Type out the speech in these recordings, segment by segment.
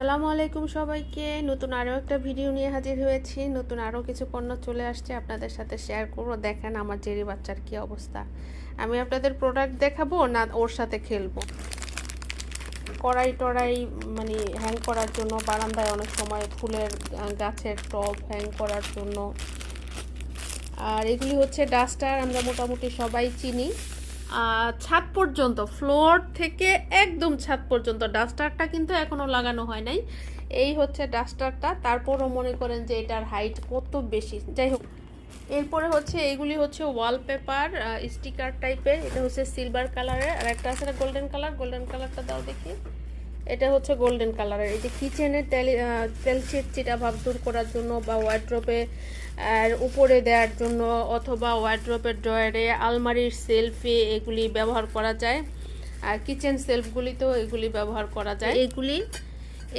আসসালামু আলাইকুম সবাইকে। নতুন আরও একটা ভিডিও নিয়ে হাজির হয়েছি। নতুন আরও কিছু পণ্য চলে আসছে, আপনাদের সাথে শেয়ার করব। দেখেন আমার জেরি বাচ্চার কি অবস্থা। আমি আপনাদের প্রোডাক্ট দেখাবো না ওর সাথে খেলব। কড়াই টড়াই মানে হ্যাং করার জন্য, বারান্দায় অনেক সময় ফুলের গাছের টব হ্যাং করার জন্য। আর এগুলি হচ্ছে ডাস্টার আমরা মোটামুটি সবাই চিনি। ছাদ পর্যন্ত ফ্লোর থেকে একদম ছাদ পর্যন্ত। ডাস্টারটা কিন্তু এখনও লাগানো হয় নাই। এই হচ্ছে ডাস্টারটা। তারপরও মনে করেন যে এটার হাইট কত বেশি। যাই হোক, এরপরে হচ্ছে এইগুলি হচ্ছে ওয়ালপেপার স্টিকার টাইপের এটা হচ্ছে সিলভার কালারের আর একটা আছে গোল্ডেন কালার গোল্ডেন কালারটা দাও দেখি। এটা হচ্ছে গোল্ডেন কালারের এই যে কিচেনের তেল তেল চিটচিটা ভাব দূর করার জন্য বা ওয়ার্ড্রপে আর উপরে দেওয়ার জন্য অথবা ওয়ার্ড্রপের ড্রয়ারে আলমারির সেলফে এগুলি ব্যবহার করা যায়। আর কিচেন সেলফগুলিতেও এগুলি ব্যবহার করা যায়। এগুলি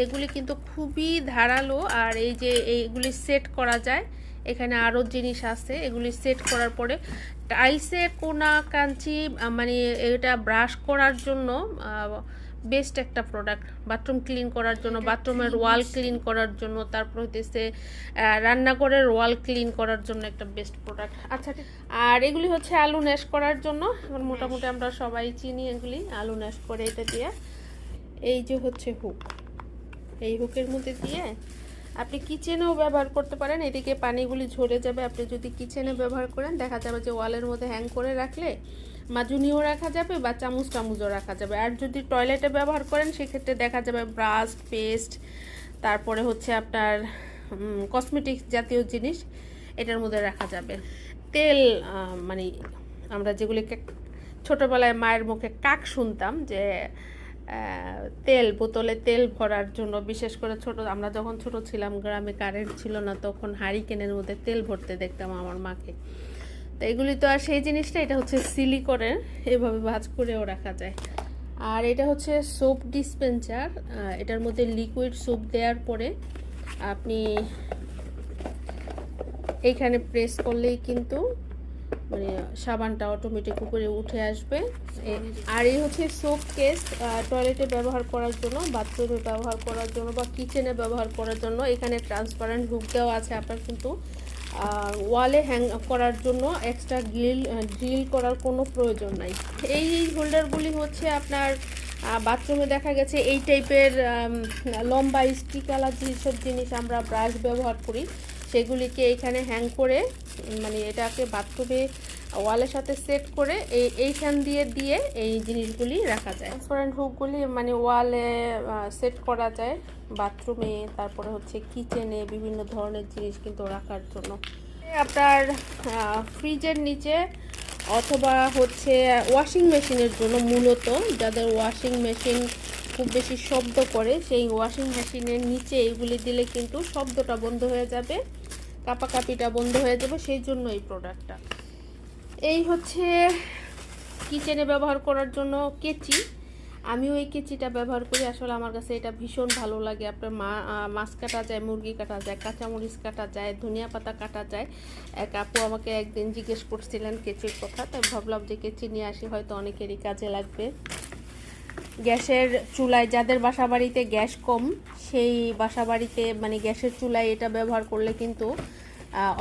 এগুলি কিন্তু খুবই ধারালো আর এই যে এইগুলি সেট করা যায়, এখানে আরও জিনিস আছে। এগুলি সেট করার পরে টাইলসের কোনা কাঞ্চি মানে এটা ব্রাশ করার জন্য বেস্ট একটা প্রোডাক্ট বাথরুম ক্লিন করার জন্য বাথরুমের ওয়াল ক্লিন করার জন্য তারপর হইতেছে রান্নাঘরের ওয়াল ক্লিন করার জন্য একটা বেস্ট প্রোডাক্ট আচ্ছা আর এগুলি হচ্ছে আলু ন্যাশ করার জন্য। এখন মোটামুটি আমরা সবাই চিনি এগুলি আলু ন্যাশ করে এটা দিয়ে। এই যে হচ্ছে হুক এই হুকের মধ্যে দিয়ে আপনি কিচেনেও ব্যবহার করতে পারেন। এদিকে পানিগুলি ঝরে যাবে আপনি যদি কিচেনে ব্যবহার করেন দেখা যাবে যে ওয়ালের মধ্যে হ্যাং করে রাখলে মাজুনিও রাখা যাবে বা চামচ টামুচও রাখা যাবে। আর যদি টয়লেটে ব্যবহার করেন, সেক্ষেত্রে দেখা যাবে ব্রাশ পেস্ট, তারপরে হচ্ছে আপনার কসমেটিক্স জাতীয় জিনিস, এটার মধ্যে রাখা যাবে। তেল মানে আমরা যেগুলিকে ছোটোবেলায় মায়ের মুখে কাক শুনতাম যে তেল, বোতলে তেল ভরার জন্য, বিশেষ করে ছোট, আমরা যখন ছোট ছিলাম, গ্রামে কারেন্ট ছিল না, তখন হারিকেনের মধ্যে তেল ভরতে দেখতাম আমার মাকে। তো এগুলি তো আর সেই জিনিসটা, এটা হচ্ছে সিলিকনের, এভাবে ভাজ করেও রাখা যায়। আর এটা হচ্ছে সোপ ডিসপেন্সার এটার মধ্যে লিকুইড সোপ দেওয়ার পরে আপনি এইখানে প্রেস করলেই কিন্তু মানে সাবানটা অটোমেটিক উপরে উঠে আসবে। আর এই হচ্ছে সোপ কেস টয়লেটে ব্যবহার করার জন্য বাথরুমে ব্যবহার করার জন্য বা কিচেনে ব্যবহার করার জন্য, এখানে ট্রান্সপারেন্ট হুক দেওয়া আছে আপনার কিন্তু। ওয়ালে হ্যাং করার জন্য এক্সট্রা গ্রিল ড্রিল করার কোনো প্রয়োজন নাই। এই হোল্ডারগুলি হচ্ছে আপনার বাথরুমে দেখা গেছে এই টাইপের লম্বা স্টিকালা যেসব জিনিস আমরা ব্রাশ ব্যবহার করি সেগুলিকে এখানে হ্যাং করে মানে এটাকে বাথরুমে ওয়ালের সাথে সেট করে এই, এইখান দিয়ে দিয়ে এই জিনিসগুলি রাখা যায়। ট্রান্সপারেন্ট হুকগুলি মানে ওয়ালে সেট করা যায়। বাথরুমে তারপরে হচ্ছে কিচেনে বিভিন্ন ধরনের জিনিস কিন্তু রাখার জন্য। আপনার ফ্রিজের নিচে অথবা হচ্ছে ওয়াশিং মেশিনের জন্য মূলত যাদের ওয়াশিং মেশিন খুব বেশি শব্দ করে, সেই ওয়াশিং মেশিনের নিচে এগুলি দিলে কিন্তু শব্দটা বন্ধ হয়ে যাবে, কাপাকাপিটা বন্ধ হয়ে যাবে, সেই জন্য এই প্রোডাক্টটা এই হচ্ছে কিচেনে ব্যবহার করার জন্য কেচি। আমিও এই কেচিটা ব্যবহার করি, আসলে আমার কাছে এটা ভীষণ ভালো লাগে। আপনার মা মাছ কাটা যায়, মুরগি কাটা যায়, কাঁচামরিচ কাটা যায়, ধনিয়া পাতা কাটা যায়। এক আপু আমাকে একদিন জিজ্ঞেস করছিলেন কেচির কথা, তাই ভাবলাম যে কেচি নিয়ে আসি, হয়তো অনেকেরই কাজে লাগবে। গ্যাসের চুলায়, যাদের বাসা বাড়িতে গ্যাস কম, সেই বাসা বাড়িতে মানে গ্যাসের চুলায় এটা ব্যবহার করলে কিন্তু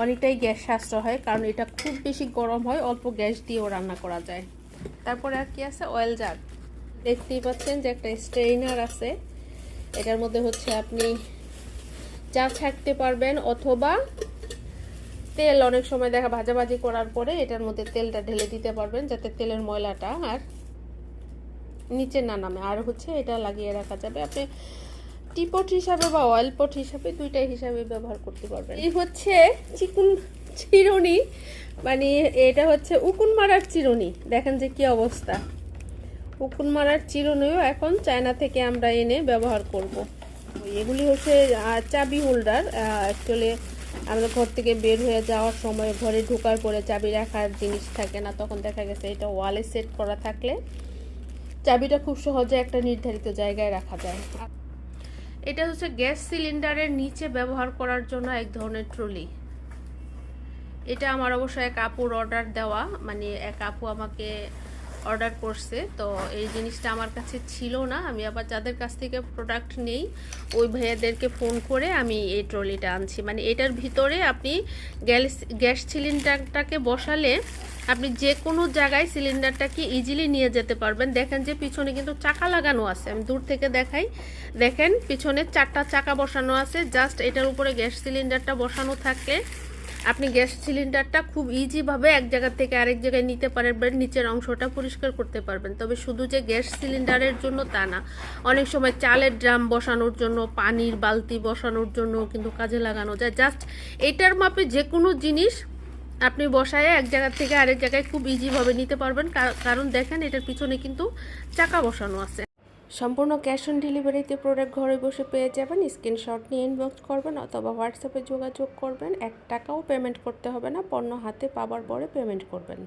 অনেকটাই গ্যাস সাশ্রয় হয়, কারণ এটা খুব বেশি গরম হয়, অল্প গ্যাস দিয়েও রান্না করা যায়। তারপরে আর কি আছে? অয়েল জার দেখতেই পাচ্ছেন যে একটা স্ট্রেইনার আছে। এটার মধ্যে হচ্ছে আপনি চা ছাঁকতে পারবেন অথবা তেল, অনেক সময় দেখা ভাজাভাজি করার পরে এটার মধ্যে তেলটা ঢেলে দিতে পারবেন, যাতে তেলের ময়লাটা আর নিচে না নামে। আর হচ্ছে এটা লাগিয়ে রাখা যাবে। আপনি টিপট হিসাবে বা অয়েল পট হিসাবে দুইটাই হিসাবে ব্যবহার করতে পারবেন। এই হচ্ছে চিকুন চিরুনি। মানে এটা হচ্ছে উকুন মারার চিরুনি। দেখেন যে কি অবস্থা। উকুন মারার চিরুনিও এখন চায়না থেকে আমরা এনে ব্যবহার করব। এগুলি হচ্ছে চাবি হোল্ডার অ্যাকচুয়ালি আমরা ঘর থেকে বের হয়ে যাওয়ার সময় ঘরে ঢোকার পরে চাবি রাখার জিনিস থাকে না। তখন দেখা গেছে এটা ওয়ালে সেট করা থাকলে চাবিটা খুব সহজে একটা নির্ধারিত জায়গায় রাখা যায়। এটা হচ্ছে গ্যাস সিলিন্ডারের নিচে ব্যবহার করার জন্য এক ধরনের ট্রলি। এটা আমার অবশ্য এক আপুর অর্ডার দেওয়া মানে এক আপু আমাকে অর্ডার করছে, তো এই জিনিসটা আমার কাছে ছিল না। আমি আবার যাদের কাছ থেকে প্রোডাক্ট নেই, ওই ভাইয়াদেরকে ফোন করে আমি এই ট্রলিটা আনছি। মানে এটার ভিতরে আপনি গ্যাস গ্যাস সিলিন্ডারটাকে বসালে আপনি যে কোনো জায়গায় সিলিন্ডারটাকে ইজিলি নিয়ে যেতে পারবেন। দেখেন যে পিছনে কিন্তু চাকা লাগানো আছে। আমি দূর থেকে দেখাই। দেখেন পিছনে চারটা চাকা বসানো আছে। জাস্ট এটার উপরে গ্যাস সিলিন্ডারটা বসানো থাকলে আপনি গ্যাস সিলিন্ডারটা খুব ইজিভাবে এক জায়গা থেকে আরেক জায়গায় নিতে পারবেন নিচের অংশটা পরিষ্কার করতে পারবেন। তবে শুধু যে গ্যাস সিলিন্ডারের জন্য তা না, অনেক সময় চালের ড্রাম বসানোর জন্য, পানির বালতি বসানোর জন্য কিন্তু কাজে লাগানো যায়। জাস্ট এটার মাপে যে কোনো জিনিস আপনি বসায় এক জায়গা থেকে আরেক জায়গায় খুব ইজিভাবে নিতে পারবেন। কারণ দেখেন এটার পিছনে কিন্তু চাকা বসানো আছে। সম্পূর্ণ ক্যাশ অন ডেলিভারিতে প্রোডাক্ট ঘরে বসে পেয়ে যাবেন। স্ক্রিনশট নিয়ে ইনবক্স করবেন অথবা হোয়াটসঅ্যাপে যোগাযোগ করবেন। এক টাকাও পেমেন্ট করতে হবে না, পণ্য হাতে পাবার পরে পেমেন্ট করবেন।